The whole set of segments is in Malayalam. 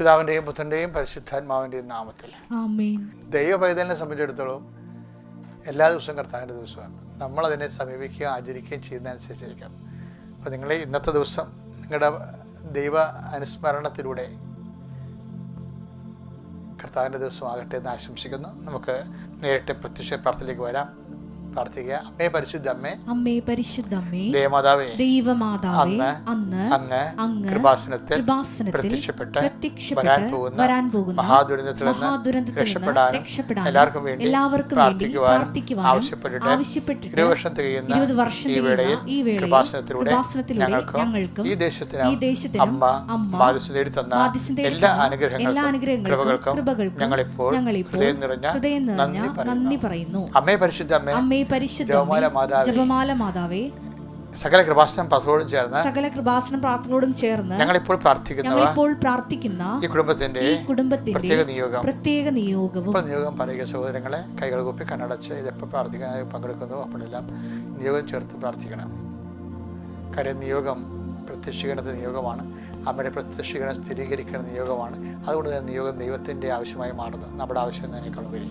പിതാവിന്റെയും പുത്രന്റെയും പരിശുദ്ധാത്മാവിന്റെയും നാമത്തിൽ. ദൈവ പൈതലിനെ സംബന്ധിച്ചിടത്തോളം എല്ലാ ദിവസവും കർത്താവിന്റെ ദിവസമാണ്. നമ്മളതിനെ സമീപിക്കുകയും ആചരിക്കുകയും ചെയ്യുന്നതനുസരിച്ചിരിക്കണം അപ്പോൾ നിങ്ങൾ ഇന്നത്തെ ദിവസം നിങ്ങളുടെ ദൈവ അനുസ്മരണത്തിലൂടെ കർത്താവിന്റെ ദിവസമാകട്ടെ എന്ന് ആശംസിക്കുന്നു. നമുക്ക് നേരിട്ട് പ്രത്യക്ഷ പ്രാർത്ഥനയിലേക്ക് വരാം. പ്രാർത്ഥിക്കുക അമ്മേ പരിശുദ്ധ അമ്മേ പരിശുദ്ധമ്മേ ദേവമാതാവേ ദൈവമാതാവേ അന്ന് അങ്ങ് അങ്ങ് കൃപാസനത്തിൽ കൃപാസനത്തിൽ പ്രത്യക്ഷപ്പെട്ട് പ്രത്യക്ഷപ്പെട്ട് വരാൻ പോകുന്ന മഹാദുരന്തത്തിൽ മഹാദുരന്തത്തിൽ രക്ഷപ്പെടാനും എല്ലാവർക്കും വേണ്ടി എല്ലാവർക്കും പ്രാർത്ഥിക്കുവാനും ആവശ്യപ്പെട്ടിട്ട് ആവശ്യപ്പെട്ടിട്ട് ഇരുപത് വർഷം തികയുന്ന ഇരുപത് വർഷം ഈ വേളയിൽ ഈ വേളയിൽ കൃപാസനത്തിലൂടെ ഞങ്ങൾക്കും ഈ ദേശത്തിനും ഈ ദേശത്തിനും അമ്മ അമ്മ ബാധിച്ചു നേടി തന്ന എല്ലാ അനുഗ്രഹങ്ങളും എല്ലാ അനുഗ്രഹങ്ങൾക്കും കൃപകൾക്കും ഞങ്ങളിപ്പോൾ ഹൃദയം നിറഞ്ഞ ഹൃദയം നിറഞ്ഞ നന്ദി പറയുന്നു. അമ്മേ പരിശുദ്ധ അമ്മേ പരിശുദ്ധ ജപമാല മാതാവേ സകല കൃപാസനം പ്രാർത്ഥനയോടും ചേർന്ന് സകല കൃപാസനം പ്രാർത്ഥനയോടും ചേർന്ന് ഞങ്ങളിപ്പോൾ പ്രാർത്ഥിക്കുന്നവ ഞങ്ങളിപ്പോൾ പ്രാർത്ഥിക്കുന്ന ഈ കുടുംബത്തിന്റെ ഈ കുടുംബത്തിന്റെ പ്രത്യേക നിയോഗം. പ്രത്യേക നിയോഗവും ഇപ്പോൾ നിയോഗം പറയുക സഹോദരങ്ങളെ കൈകൾ കൂപ്പി കണ്ണടച്ച് ഇതെപ്പോൾ പ്രാർത്ഥിക്കാൻ പങ്കെടുക്കുന്നു അപ്പോഴെല്ലാം നിയോഗം ചേർത്ത് പ്രാർത്ഥിക്കണം. കാര്യം നിയോഗം പ്രത്യക്ഷീകരണത്തെ നിയോഗമാണ്. അമ്മയുടെ പ്രത്യക്ഷീകരണം സ്ഥിരീകരിക്കുന്ന നിയോഗമാണ്. അതുകൊണ്ട് തന്നെ നിയോഗം ദൈവത്തിന്റെ ആവശ്യമായി മാറുന്നു. നമ്മുടെ ആവശ്യം തന്നെ ഉപരി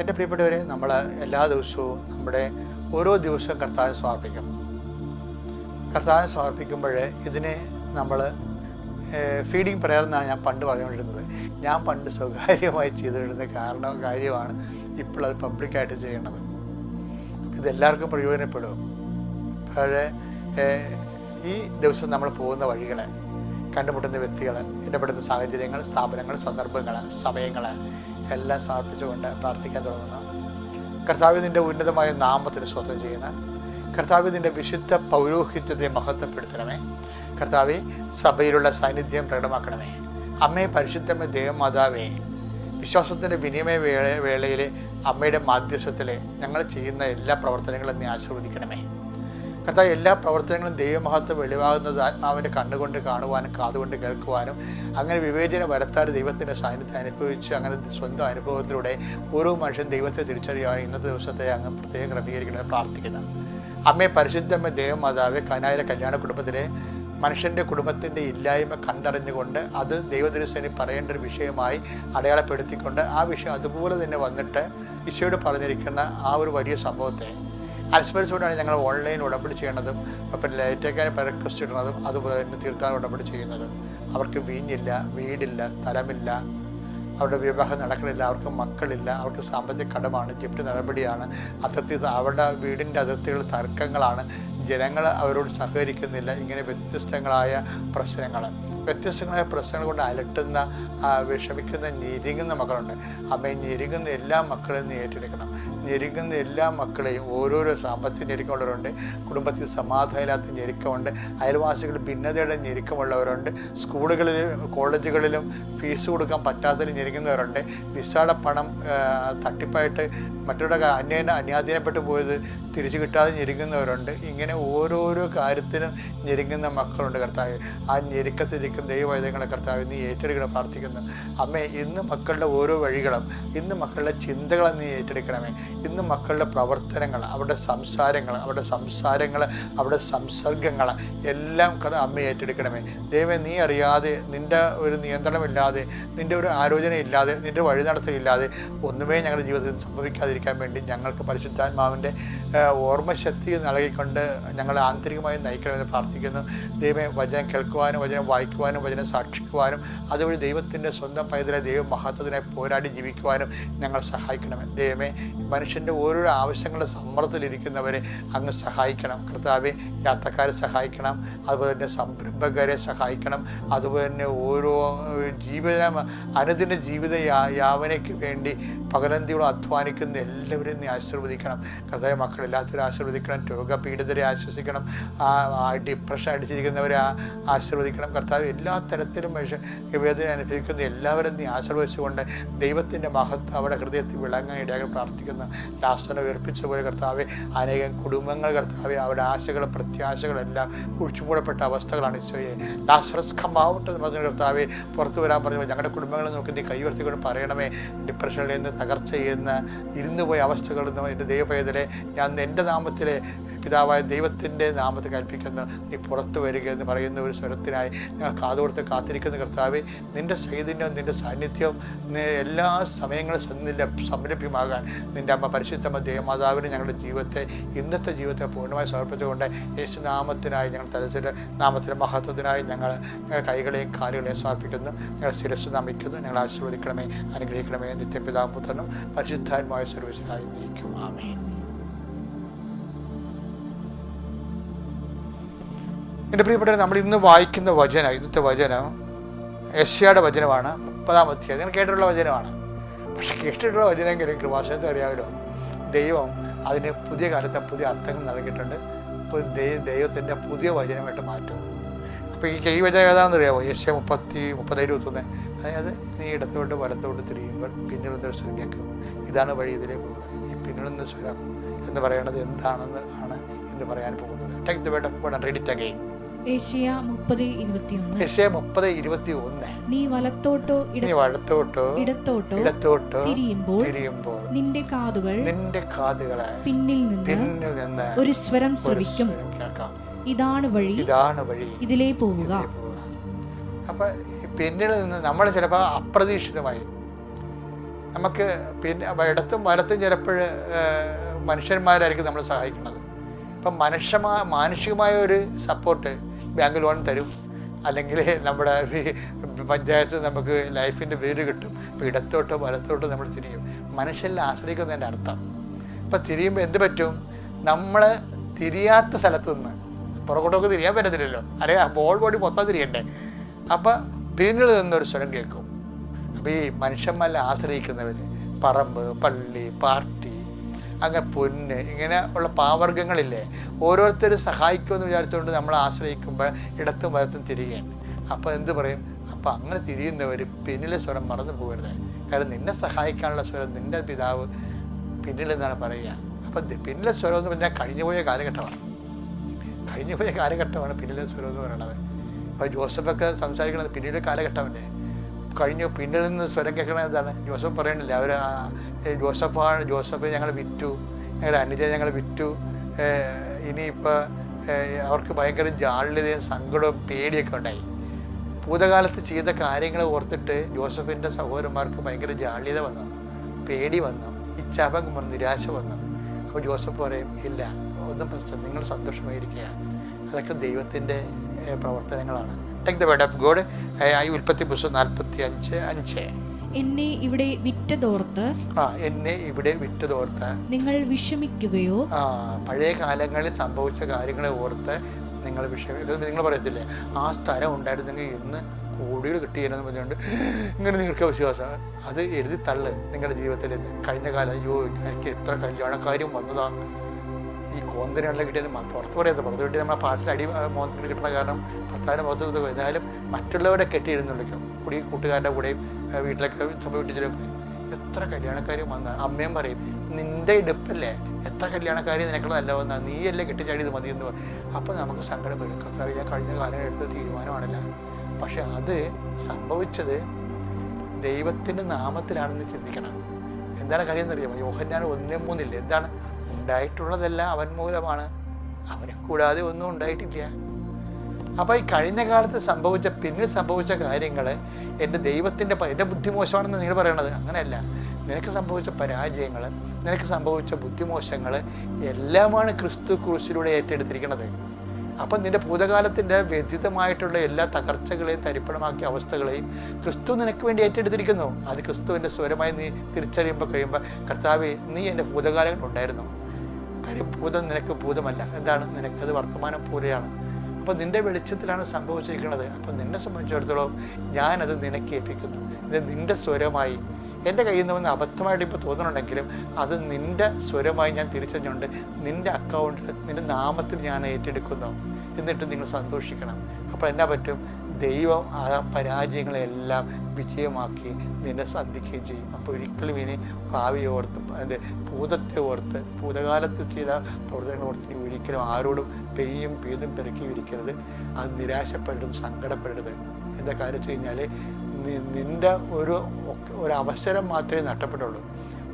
എന്റെ പ്രിയപ്പെട്ടവരെ നമ്മൾ എല്ലാ ദിവസവും നമ്മുടെ ഓരോ ദിവസവും കർത്താവിന് സമർപ്പിക്കും. കർത്താവിന് സമർപ്പിക്കുമ്പോൾ ഇതിനെ നമ്മൾ ഫീഡിങ് പ്രയർ എന്നാണ് ഞാൻ പണ്ട് പറഞ്ഞുകൊണ്ടിരുന്നത്. ഞാൻ പണ്ട് സ്വകാര്യമായി ചെയ്തുകൊണ്ടിരുന്ന കാരണം കാര്യമാണ് ഇപ്പോൾ അത് പബ്ലിക്കായിട്ട് ചെയ്യണത് ഇതെല്ലാവർക്കും പ്രയോജനപ്പെടും. പക്ഷേ ഈ ദിവസം നമ്മൾ പോകുന്ന വഴികൾ കണ്ടുമുട്ടുന്ന വ്യക്തികൾ ഇടപെടുന്ന സാഹചര്യങ്ങൾ സ്ഥാപനങ്ങൾ സന്ദർഭങ്ങൾ സമയങ്ങൾ എല്ലാം സമർപ്പിച്ചുകൊണ്ട് പ്രാർത്ഥിക്കാൻ തുടങ്ങുന്നു. കർത്താവ് നിന്റെ ഉന്നതമായ നാമത്തിന് സ്വന്തം ചെയ്യുന്ന. കർത്താവ് നിന്റെ വിശുദ്ധ പൗരോഹിത്യത്തെ മഹത്വപ്പെടുത്തണമേ. കർത്താവ് സഭയിലുള്ള സാന്നിധ്യം പ്രകടമാക്കണമേ. അമ്മേ പരിശുദ്ധമേ ദേവമാതാവേ വിശ്വാസത്തിന്റെ വിനിമയ വേള വേളയിൽ അമ്മയുടെ മാധ്യസ്ഥത്തിൽ ഞങ്ങൾ ചെയ്യുന്ന എല്ലാ പ്രവർത്തനങ്ങളും നീ ആശീർവദിക്കണമേ. കർത്താവ് എല്ലാ പ്രവർത്തനങ്ങളും ദൈവമഹത്വം വെളിവാകുന്നത് ആത്മാവിന്റെ കണ്ണുകൊണ്ട് കാണുവാനും കാതുകൊണ്ട് കേൾക്കുവാനും അങ്ങനെ വിവേചന വരത്താതെ ദൈവത്തിന്റെ സാന്നിധ്യം അനുഭവിച്ച് അങ്ങനെ സ്വന്തം അനുഭവത്തിലൂടെ ഓരോ മനുഷ്യൻ ദൈവത്തെ തിരിച്ചറിയാൻ ഇന്നത്തെ ദിവസത്തെ അങ്ങ് പ്രത്യേകം ക്രമീകരിക്കണമെന്ന് പ്രാർത്ഥിക്കുന്നു. അമ്മയെ പരിശുദ്ധമ്മ ദേവമാതാവെ കനായിലെ കല്യാണ കുടുംബത്തിലെ മനുഷ്യന്റെ കുടുംബത്തിന്റെ ഇല്ലായ്മ കണ്ടറിഞ്ഞുകൊണ്ട് അത് ദൈവദൃശ്യന് പറയേണ്ട ഒരു വിഷയമായി അടയാളപ്പെടുത്തിക്കൊണ്ട് ആ വിഷയം അതുപോലെ തന്നെ വന്നിട്ട് ഈശോയോട് പറഞ്ഞിരിക്കുന്ന ആ ഒരു വലിയ സംഭവത്തെ അനുസ്മരിച്ചുകൊണ്ടാണ് ഞങ്ങൾ ഓൺലൈൻ ഉടമ്പടി ചെയ്യണതും അപ്പം ലൈറ്റേക്കാൻ റിക്വസ്റ്റ് ഇടുന്നതും അതുപോലെ തന്നെ തീർത്ഥാടന ഉടമ്പടി ചെയ്യുന്നതും. അവർക്ക് വീഞ്ഞില്ല വീടില്ല സ്ഥലമില്ല അവരുടെ വിവാഹം നടക്കണില്ല അവർക്ക് മക്കളില്ല അവർക്ക് സാമ്പത്തിക കടമാണ് ജപ്തി നടപടിയാണ് അതിർത്തി അവരുടെ വീടിന്റെ അതിർത്തികൾ തർക്കങ്ങളാണ്. ജനങ്ങൾ അവരോട് സഹകരിക്കുന്നില്ല. ഇങ്ങനെ വ്യത്യസ്തങ്ങളായ പ്രശ്നങ്ങൾ. വ്യത്യസ്തങ്ങളായ പ്രശ്നങ്ങൾ കൊണ്ട് അലട്ടുന്ന വിഷമിക്കുന്ന ഞെരുങ്ങുന്ന മക്കളുണ്ട്. അമ്മയെ ഞെരുങ്ങുന്ന എല്ലാ മക്കളെയും ഏറ്റെടുക്കണം. ഞെരുങ്ങുന്ന എല്ലാ മക്കളെയും ഓരോരോ സാമ്പത്തിക ഞെരുക്കമുള്ളവരുണ്ട്. കുടുംബത്തിൽ സമാധാനമില്ലാത്ത ഞെരുക്കമുണ്ട്. അയൽവാസികൾ ഭിന്നതയുടെ ഞെരുക്കമുള്ളവരുണ്ട്. സ്കൂളുകളിലും കോളേജുകളിലും ഫീസ് കൊടുക്കാൻ പറ്റാത്തതിൽ ഞെരുങ്ങുന്നവരുണ്ട്. വിസയുടെ പണം തട്ടിപ്പായിട്ട് മറ്റുള്ള അന്യ അന്യാധീനപ്പെട്ടു പോയത് തിരിച്ചു കിട്ടാതെ ഞെരുങ്ങുന്നവരുണ്ട്. ഇങ്ങനെ ഓരോരോ കാര്യത്തിനും ഞെരുങ്ങുന്ന മക്കളുണ്ട് കർത്താവ്. ആ ഞെരുക്കത്തിരിക്കുന്ന ദൈവവൈദ്യങ്ങളെ കർത്താവ് നീ ഏറ്റെടുക്കണം പ്രാർത്ഥിക്കുന്നു. അമ്മേ ഇന്ന് മക്കളുടെ ഓരോ വഴികളും ഇന്ന് മക്കളുടെ ചിന്തകളെ നീ ഏറ്റെടുക്കണമേ. ഇന്ന് മക്കളുടെ പ്രവർത്തനങ്ങൾ അവരുടെ സംസാരങ്ങൾ അവരുടെ സംസാരങ്ങൾ അവരുടെ സംസർഗങ്ങൾ എല്ലാം അമ്മ ഏറ്റെടുക്കണമേ. ദൈവം നീ അറിയാതെ നിന്റെ ഒരു നിയന്ത്രണമില്ലാതെ നിന്റെ ഒരു ആലോചന ഇല്ലാതെ നിന്റെ വഴി നടത്തലില്ലാതെ ഒന്നുമേ ഞങ്ങളുടെ ജീവിതത്തിൽ സംഭവിക്കാതിരിക്കാൻ വേണ്ടി ഞങ്ങൾക്ക് പരിശുദ്ധാത്മാവിന്റെ ഓർമ്മശക്തി നൽകിക്കൊണ്ട് ഞങ്ങളെ ആന്തരികമായി നയിക്കണമെന്ന് പ്രാർത്ഥിക്കുന്നു. ദൈവം വചനം കേൾക്കുവാനും വചനം വായിക്കുവാനും വചനം സാക്ഷിക്കുവാനും അതുവഴി ദൈവത്തിന്റെ സ്വന്തം പൈതലെ ദൈവ മഹത്വത്തിനായി പോരാടി ജീവിക്കുവാനും ഞങ്ങൾ സഹായിക്കണമേ. ദൈവമേ മനുഷ്യന്റെ ഓരോരോ ആവശ്യങ്ങളുടെ സമ്മർദ്ദത്തിലിരിക്കുന്നവരെ അങ്ങ് സഹായിക്കണം. കർത്താവെ യാത്രക്കാരെ സഹായിക്കണം. അതുപോലെ തന്നെ സംരംഭകരെ സഹായിക്കണം. അതുപോലെ തന്നെ ഓരോ ജീവിത അനുദിന ജീവിത യാവനയ്ക്ക് വേണ്ടി പകലന്തിയോളം അധ്വാനിക്കുന്ന എല്ലാവരെയും നീ ആശീർവദിക്കണം. കർത്താവ് മക്കളെല്ലാത്തിനും ആശീർവദിക്കണം രോഗപീഡിതരെ ആശ്വസിക്കണം ആ ഡിപ്രഷൻ അടിച്ചിരിക്കുന്നവരെ ആശീർവദിക്കണം. കർത്താവ് എല്ലാ തരത്തിലും വേദന അനുഭവിക്കുന്ന എല്ലാവരും നീ ആശീർവദിച്ചുകൊണ്ട് ദൈവത്തിന്റെ മഹത്വം അവിടെ ഹൃദയത്തിൽ വിളങ്ങാൻ ഇടയാകാൻ പ്രാർത്ഥിക്കുന്ന. ലാസ്റ്റനെ ഉയർപ്പിച്ച പോലെ കർത്താവ് അനേകം കുടുംബങ്ങൾ കർത്താവ് അവരുടെ ആശകൾ പ്രത്യാശകളെല്ലാം കുഴിച്ചുമൂടപ്പെട്ട അവസ്ഥകളാണ് ഈശോയെ. കമ്മാവട്ടെ എന്ന് പറഞ്ഞ കർത്താവെ പുറത്തു വരാൻ പറഞ്ഞു. ഞങ്ങളുടെ കുടുംബങ്ങളെ നോക്കി നീ കൈവർത്തിക്കൊണ്ട് പറയണമേ. ഡിപ്രഷനിൽ നിന്ന് തകർച്ച ചെയ്യുന്ന ഇരുന്നു പോയ അവസ്ഥകളിൽ നിന്ന് എന്റെ ദൈവപേതലെ ഞാൻ എന്റെ നാമത്തിലെ പിതാവായ ദൈവത്തിന്റെ നാമത്തെ കൽപ്പിക്കുന്ന നീ പുറത്തു വരിക എന്ന് പറയുന്ന ഒരു സ്വരത്തിനായി ഞങ്ങൾ കാതോർത്ത് കാത്തിരിക്കുന്ന കർത്താവെ. നിന്റെ സൈതന്യവും നിന്റെ സാന്നിധ്യവും എല്ലാ സമയങ്ങളും നിന്റെ സംരഭ്യമാകാൻ നിന്റെ അമ്മ പരിശുദ്ധമ്മ ദേവമാതാവിന് ഞങ്ങളുടെ ജീവിതത്തെ ഇന്നത്തെ ജീവിതത്തെ പൂർണമായി സമർപ്പിച്ചുകൊണ്ട് യേശുനാമത്തിനായി ഞങ്ങൾ തലച്ചിൽ നാമത്തിന്റെ മഹത്വത്തിനായി ഞങ്ങൾ കൈകളെയും കാലുകളെയും സമർപ്പിക്കുന്നു. ഞങ്ങൾ ശിരസ് നമിക്കുന്നു. ഞങ്ങൾ ആശീർവദിക്കണമേ അനുഗ്രഹിക്കണമേ. നിത്യപിതാ പുത്രനും പരിശുദ്ധാത്മായ സർവീസിനായി നീക്കും. ആമേൻ. എന്റെ പ്രിയപ്പെട്ടവരെ നമ്മൾ ഇന്ന് വായിക്കുന്ന വചനം ഇന്നത്തെ വചനം യശയുടെ വചനമാണ് മുപ്പതാം അധ്യായം. നിങ്ങൾ കേട്ടിട്ടുള്ള വചനമാണ്. പക്ഷെ കേട്ടിട്ടുള്ള വചനമെങ്കിലും കൃപാശനത്തെ അറിയാമല്ലോ. ദൈവം അതിന് പുതിയ കാലത്തെ പുതിയ അർത്ഥങ്ങൾ നൽകിയിട്ടുണ്ട്. ഇപ്പോൾ ദൈ- ദൈവത്തിന്റെ പുതിയ വചനമായിട്ട് മാറ്റും. അപ്പോൾ ഈ കൈ വചനം ഏതാണെന്ന് അറിയാമോ? യശ്യ മുപ്പത്തി മുപ്പത്തേഴ് ഇരുപത്തൊന്ന്. അതായത് നീ ഇടത്തോട്ട് വലത്തോട്ട് തിരിയുമ്പോൾ പിന്നിൽ സ്വരം കേൾക്കും. ഇതാണ് വഴി ഇതിലേ പോകുക ഈ പിന്നിലൊന്ന് സ്വരം എന്ന് പറയുന്നത് എന്താണെന്ന് ആണ് എന്ന് പറയാൻ പോകുന്നത്. Take the word of God and read നീ വലത്തോട്ടോ വലത്തോട്ടോ ഇടത്തോട്ടോ ഇടത്തോട്ടോ തിരിയുമ്പോൾ തിരിയുമ്പോൾ നിന്റെ കാതുകൾ നിന്റെ കാതുകളെ പിന്നിൽ നിന്ന് പിന്നിൽ നിന്ന് ഒരു സ്വരം ശ്രവിക്കും. ഇതാണ് വഴി ഇതാണ് വഴി ഇതിലേ പോവുക. അപ്പൊ പിന്നിൽ നിന്ന് നമ്മൾ ചിലപ്പോൾ അപ്രതീക്ഷിതമായി നമുക്ക് പിന്നെ ഇടത്തും വലത്തും ചിലപ്പോൾ മനുഷ്യന്മാരായിരിക്കും നമ്മൾ സഹായിക്കുന്നത്. ഇപ്പം മനുഷ്യമാ മാനുഷികമായ ഒരു സപ്പോർട്ട് ബാങ്ക് ലോൺ തരും. അല്ലെങ്കിൽ നമ്മുടെ പഞ്ചായത്ത് നമുക്ക് ലൈഫിന്റെ വീട് കിട്ടും. ഇപ്പോൾ ഇടത്തോട്ടോ വലത്തോട്ടോ നമ്മൾ തിരിയും. മനുഷ്യരിൽ ആശ്രയിക്കുന്നതിന്റെ അർത്ഥം. ഇപ്പം തിരിയുമ്പോൾ എന്ത് പറ്റും? നമ്മൾ തിരിയാത്ത സ്ഥലത്ത് നിന്ന് പുറകോട്ടൊക്കെ തിരിയാൻ പറ്റത്തില്ലല്ലോ. അല്ലെങ്കിൽ ബോൾ ബോഡി മൊത്തം തിരിയണ്ടേ? അപ്പം പിന്നിൽ നിന്നൊരു സ്വരം കേൾക്കും. അപ്പോൾ ഈ മനുഷ്യന്മാരെ ആശ്രയിക്കുന്നവർ പറമ്പ് പള്ളി പാർട്ടി അങ്ങനെ പൊന്ന്. ഇങ്ങനെ ഉള്ള പാവർഗങ്ങളില്ലേ ഓരോരുത്തർ സഹായിക്കുമെന്ന് വിചാരിച്ചുകൊണ്ട് നമ്മൾ ആശ്രയിക്കുമ്പോൾ ഇടത്തും വലത്തും തിരികെയാണ് അപ്പോൾ എന്ത് പറയും? അപ്പോൾ അങ്ങനെ തിരിയുന്നവർ പിന്നിലെ സ്വരം മറന്നു പോകരുത്. കാരണം നിന്നെ സഹായിക്കാനുള്ള സ്വരം നിന്റെ പിതാവ് പിന്നിലെന്നാണ് പറയുക. അപ്പം പിന്നിലെ സ്വരം എന്ന് പറഞ്ഞാൽ കഴിഞ്ഞുപോയ കാലഘട്ടമാണ്. കഴിഞ്ഞുപോയ കാലഘട്ടമാണ് പിന്നിലെ സ്വരം എന്ന് പറയുന്നത്. ഇപ്പോൾ ജോസഫൊക്കെ സംസാരിക്കുന്നത് പിന്നിലെ കാലഘട്ടമല്ലേ? കഴിഞ്ഞു. പിന്നിൽ നിന്ന് സ്വരം കേൾക്കണത് എന്താണ്? ജോസഫ് പറയണില്ല? അവർ ജോസഫാണ്. ജോസഫ് ഞങ്ങൾ വിറ്റു. ഞങ്ങളുടെ അനുജയെ ഞങ്ങൾ വിറ്റു. ഇനിയിപ്പോൾ അവർക്ക് ഭയങ്കര ജാള്യതയും സങ്കടവും പേടിയൊക്കെ ഉണ്ടായി. ഭൂതകാലത്ത് ചെയ്ത കാര്യങ്ങൾ ഓർത്തിട്ട് ജോസഫിന്റെ സഹോദരന്മാർക്ക് ഭയങ്കര ജാള്യത വന്നു. പേടി വന്നു. ഇച്ഛാപം വന്നു നിരാശ വന്നു. അപ്പോൾ ജോസഫ് പറയും ഇല്ല ഒന്നും പ്രശ്നം നിങ്ങൾ സന്തോഷമായിരിക്കുക. അതൊക്കെ ദൈവത്തിന്റെ പ്രവർത്തനങ്ങളാണ്. Take the word of God ഈ ഉൽപ്പത്തി പുസ്തകം നാൽപ്പത്തി അഞ്ച് അഞ്ച്. എന്നെ ഇവിടെ വിറ്റതോർത്ത്. ആ എന്നെ ഇവിടെ വിറ്റതോർത്ത്. നിങ്ങൾ വിഷമിക്കുകയോ. ആ പഴയ കാലങ്ങളിൽ സംഭവിച്ച കാര്യങ്ങളെ ഓർത്ത് നിങ്ങൾ വിഷയം നിങ്ങൾ പറയത്തില്ലേ? ആ സ്ഥലം ഉണ്ടായിരുന്നെങ്കിൽ ഇന്ന് കോടികൾ കിട്ടിയിരുന്നു പറഞ്ഞുകൊണ്ട് ഇങ്ങനെ നിങ്ങൾക്ക് വിശ്വാസം. അത് എഴുതി തള്ള് നിങ്ങളുടെ ജീവിതത്തിൽ കഴിഞ്ഞ കാലം അയ്യോ എനിക്ക് എത്ര കല്യാണക്കാരും വന്നതാ. ഈ കോന്തനാണല്ലോ കിട്ടിയത്. പുറത്ത് പറയാതെ പുറത്ത് കിട്ടിയത് നമ്മളെ പാഴ്സൽ അടി മോഹത്തിന് കിട്ടുന്ന കാരണം ഭർത്താവിന്റെ മുഖത്ത് ഏതായാലും മറ്റുള്ളവരെ കെട്ടിയിരുന്നുള്ളിക്കും. കൂടി കൂട്ടുകാരുടെ കൂടെയും വീട്ടിലൊക്കെ വീട്ടിലൊക്കെ വീട്ടിലും എത്ര കല്യാണക്കാരും വന്ന അമ്മയും പറയും നിന്റെ ഇടുപ്പല്ലേ? എത്ര കല്യാണക്കാരി നിനക്കുള്ളതല്ല വന്ന? നീയല്ലേ കെട്ടിച്ചാടിയത് മതി എന്ന് പറയും. അപ്പോൾ നമുക്ക് സങ്കടം വരും. കർത്താവ് ഞാൻ കഴിഞ്ഞ കാലം എടുത്ത തീരുമാനമാണല്ല. പക്ഷെ അത് സംഭവിച്ചത് ദൈവത്തിന്റെ നാമത്തിലാണെന്ന് ചിന്തിക്കണം. എന്താണ് കാര്യം എന്നറിയാമോ യോഹന്നാൻ ഒന്നേ മൂന്നില്ല? എന്താണ് ഉണ്ടായിട്ടുള്ളതെല്ലാം അവൻ മൂലമാണ്. അവനെ കൂടാതെ ഒന്നും ഉണ്ടായിട്ടില്ല. അപ്പോൾ ഈ കഴിഞ്ഞ കാലത്ത് സംഭവിച്ച പിന്നിൽ സംഭവിച്ച കാര്യങ്ങൾ എന്റെ ദൈവത്തിന്റെ എന്റെ ബുദ്ധിമോശമാണെന്ന് നിങ്ങൾ പറയണത് അങ്ങനെയല്ല. നിനക്ക് സംഭവിച്ച പരാജയങ്ങൾ നിനക്ക് സംഭവിച്ച ബുദ്ധിമോശങ്ങൾ എല്ലാമാണ് ക്രിസ്തു കുറിച്ചിലൂടെ ഏറ്റെടുത്തിരിക്കുന്നത് അപ്പം നിന്റെ ഭൂതകാലത്തിന്റെ വ്യതിതമായിട്ടുള്ള എല്ലാ തകർച്ചകളെയും തരിപ്പണമാക്കിയ അവസ്ഥകളെയും ക്രിസ്തു നിനക്ക് വേണ്ടി ഏറ്റെടുത്തിരിക്കുന്നു. അത് ക്രിസ്തുവിന്റെ സ്വരമായി നീ തിരിച്ചറിയുമ്പോൾ കഴിയുമ്പോൾ കർത്താവ് നീ എന്റെ ഭൂതകാലങ്ങൾ ഉണ്ടായിരുന്നു. കാര്യം ഭൂതം നിനക്ക് ഭൂതമല്ല. എന്താണ് നിനക്കത് വർത്തമാനം പോലെയാണ്. അപ്പോൾ നിന്റെ വെളിച്ചത്തിലാണ് സംഭവിച്ചിരിക്കുന്നത്. അപ്പോൾ നിന്നെ സംബന്ധിച്ചിടത്തോളം ഞാനത് നിനക്ക് ഏൽപ്പിക്കുന്നു. ഇത് നിന്റെ സ്വരമായി. എന്റെ കയ്യിൽ നിന്ന് വന്ന് അബദ്ധമായിട്ട് ഇപ്പോൾ തോന്നുന്നുണ്ടെങ്കിലും അത് നിന്റെ സ്വരമായി ഞാൻ തിരിച്ചറിഞ്ഞുകൊണ്ട് നിന്റെ അക്കൗണ്ടിൽ നിന്റെ നാമത്തിൽ ഞാൻ ഏറ്റെടുക്കുന്നു. എന്നിട്ട് നിങ്ങൾ സന്തോഷിക്കണം. അപ്പോൾ എന്നാ പറ്റും? ദൈവം ആ പരാജയങ്ങളെല്ലാം വിജയമാക്കി നിന്നെ സന്ധിക്കുകയും ചെയ്യും. അപ്പോൾ ഒരിക്കലും ഇനി ഭാവിയെ ഓർത്ത് അതിന്റെ ഭൂതത്തെ ഓർത്ത് ഭൂതകാലത്ത് ചെയ്ത പ്രവർത്തനങ്ങൾ ഓർത്ത് ഇനി ഒരിക്കലും ആരോടും പെയ്യും പെയ്തും പെരുക്കി ഇരിക്കരുത് അത് നിരാശപ്പെടരുത് സങ്കടപ്പെടരുത്. എന്താ കാര്യം വെച്ച് കഴിഞ്ഞാൽ നിന്റെ ഒരു ഒരു അവസരം മാത്രമേ നഷ്ടപ്പെട്ടുള്ളൂ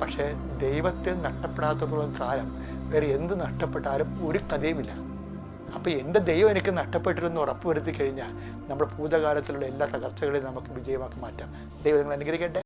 പക്ഷേ ദൈവത്തെ നഷ്ടപ്പെടാത്തത്തോളം കാലം വേറെ എന്ത് നഷ്ടപ്പെട്ടാലും ഒരു കഥയുമില്ല. അപ്പോൾ എന്റെ ദൈവം എനിക്ക് നഷ്ടപ്പെട്ടില്ലെന്ന് ഉറപ്പ് വരുത്തി കഴിഞ്ഞാൽ നമ്മുടെ ഭൂതകാലത്തിലുള്ള എല്ലാ തകർച്ചകളെയും നമുക്ക് വിജയമാക്കി മാറ്റാം. ദൈവം നിങ്ങൾ അനുഗ്രഹിക്കട്ടെ.